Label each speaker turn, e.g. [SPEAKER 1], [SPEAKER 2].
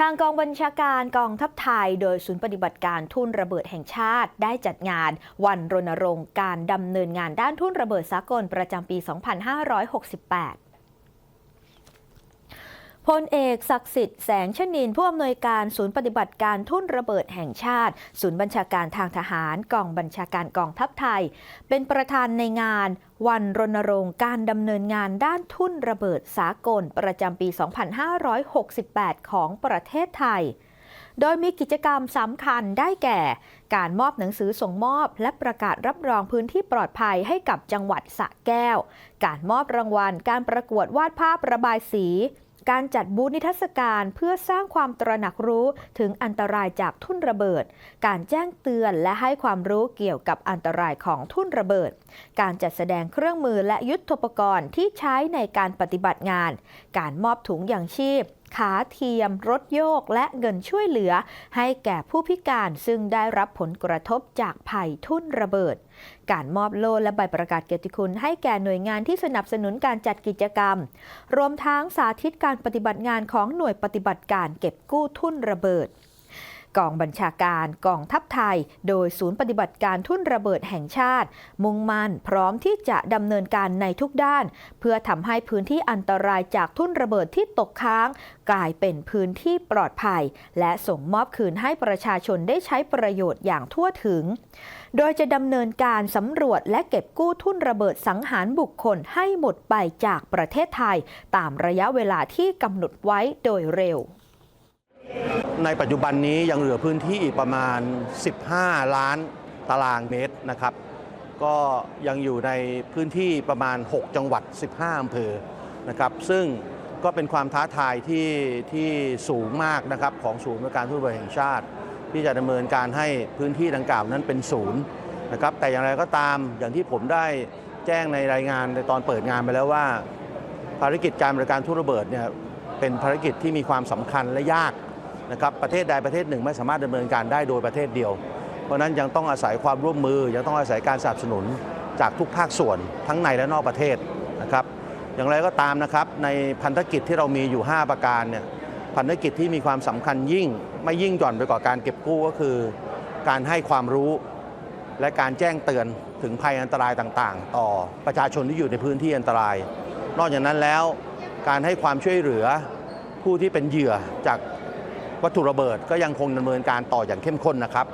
[SPEAKER 1] ทางกองบัญชาการกองทัพไทย โดยศูนย์ปฏิบัติการทุ่นระเบิดแห่งชาติ ได้จัดงาน วันรณรงค์การดำเนินงานด้านทุ่นระเบิดสากลประจำปี 2568 พลเอกศักดิ์สิทธิ์แสงชนินผู้อำนวยการศูนย์ปฏิบัติการทุ่นระเบิดแห่งชาติ ศูนย์บัญชาการทางทหารกองบัญชาการกองทัพไทย เป็นประธานในงานวันรณรงค์การดำเนินงานด้านทุ่นระเบิดสากลประจำปี 2568 ของประเทศไทย โดยมีกิจกรรมสำคัญได้แก่ การมอบหนังสือส่งมอบ และประกาศรับรองพื้นที่ปลอดภัยให้กับจังหวัดสระแก้ว การมอบรางวัล การประกวดวาดภาพระบายสี การจัดบูธนิทรรศการเพื่อสร้างความตระหนักรู้ถึงอันตรายจากทุ่นระเบิด การแจ้งเตือนและให้ความรู้เกี่ยวกับอันตรายของทุ่นระเบิด การจัดแสดงเครื่องมือและยุทธปกรณ์ที่ใช้ในการปฏิบัติงาน การมอบถุงยางชีพ ขาเทียม รถโยก และเงินช่วยเหลือ ให้แก่ผู้พิการซึ่งได้รับผลกระทบจากภัยทุ่นระเบิด การมอบโล่และใบประกาศเกียรติคุณ ให้แก่หน่วยงานที่สนับสนุนการจัดกิจกรรม รวมทั้งสาธิตการปฏิบัติงานของหน่วยปฏิบัติการเก็บกู้ทุ่นระเบิด กองบัญชาการกองทัพไทย โดยศูนย์ปฏิบัติการทุ่นระเบิดแห่งชาติ มุ่งมั่นพร้อมที่จะดำเนินการในทุกด้าน เพื่อทำให้พื้นที่อันตรายจากทุ่นระเบิดที่ตกค้าง กลายเป็นพื้นที่ปลอดภัย และส่งมอบคืนให้ประชาชนได้ใช้ประโยชน์อย่างทั่วถึง โดยจะดำเนินการสำรวจและเก็บกู้ทุ่นระเบิดสังหารบุคคลให้หมดไปจากประเทศไทย ตามระยะเวลาที่กำหนดไว้โดยเร็ว
[SPEAKER 2] ในปัจจุบันนี้ยังเหลือพื้นที่อีกประมาณ 15 ล้านตารางเมตรนะครับ ก็ยังอยู่ในพื้นที่ประมาณ 6 จังหวัด 15อำเภอนะครับ ซึ่งก็เป็นความท้าทายที่ที่สูงมากนะครับของศูนย์บริการทุนบริแห่งชาติ ที่จะดำเนินการให้พื้นที่ดังกล่าวนั้นเป็นศูนย์นะครับ แต่อย่างไรก็ตามอย่างที่ผมได้แจ้งในรายงานในตอนเปิดงานไปแล้วว่า ภารกิจการบริการทุนระเบิดเนี่ยเป็นภารกิจที่มีความสำคัญและยาก นะครับประเทศใดประเทศหนึ่งไม่สามารถดำเนินการได้โดยประเทศเดียว เพราะนั้นยังต้องอาศัยความร่วมมือ ยังต้องอาศัยการสนับสนุนจากทุกภาคส่วนทั้งในและนอกประเทศนะครับอย่างไรก็ตามนะครับในพันธกิจที่เรามีอยู่ 5 ประการเนี่ยพันธกิจที่มีความสำคัญยิ่ง ไม่ยิ่งหย่อนไปกว่าการเก็บกู้ก็คือ การให้ความรู้และการแจ้งเตือนถึงภัยอันตรายต่างๆ ต่อประชาชนที่อยู่ในพื้นที่อันตราย นอกจากนั้นแล้วการให้ความช่วยเหลือผู้ที่เป็นเหยื่อจาก วัตถุระเบิดก็ยังคงดำเนินการต่ออย่างเข้มข้นนะครับ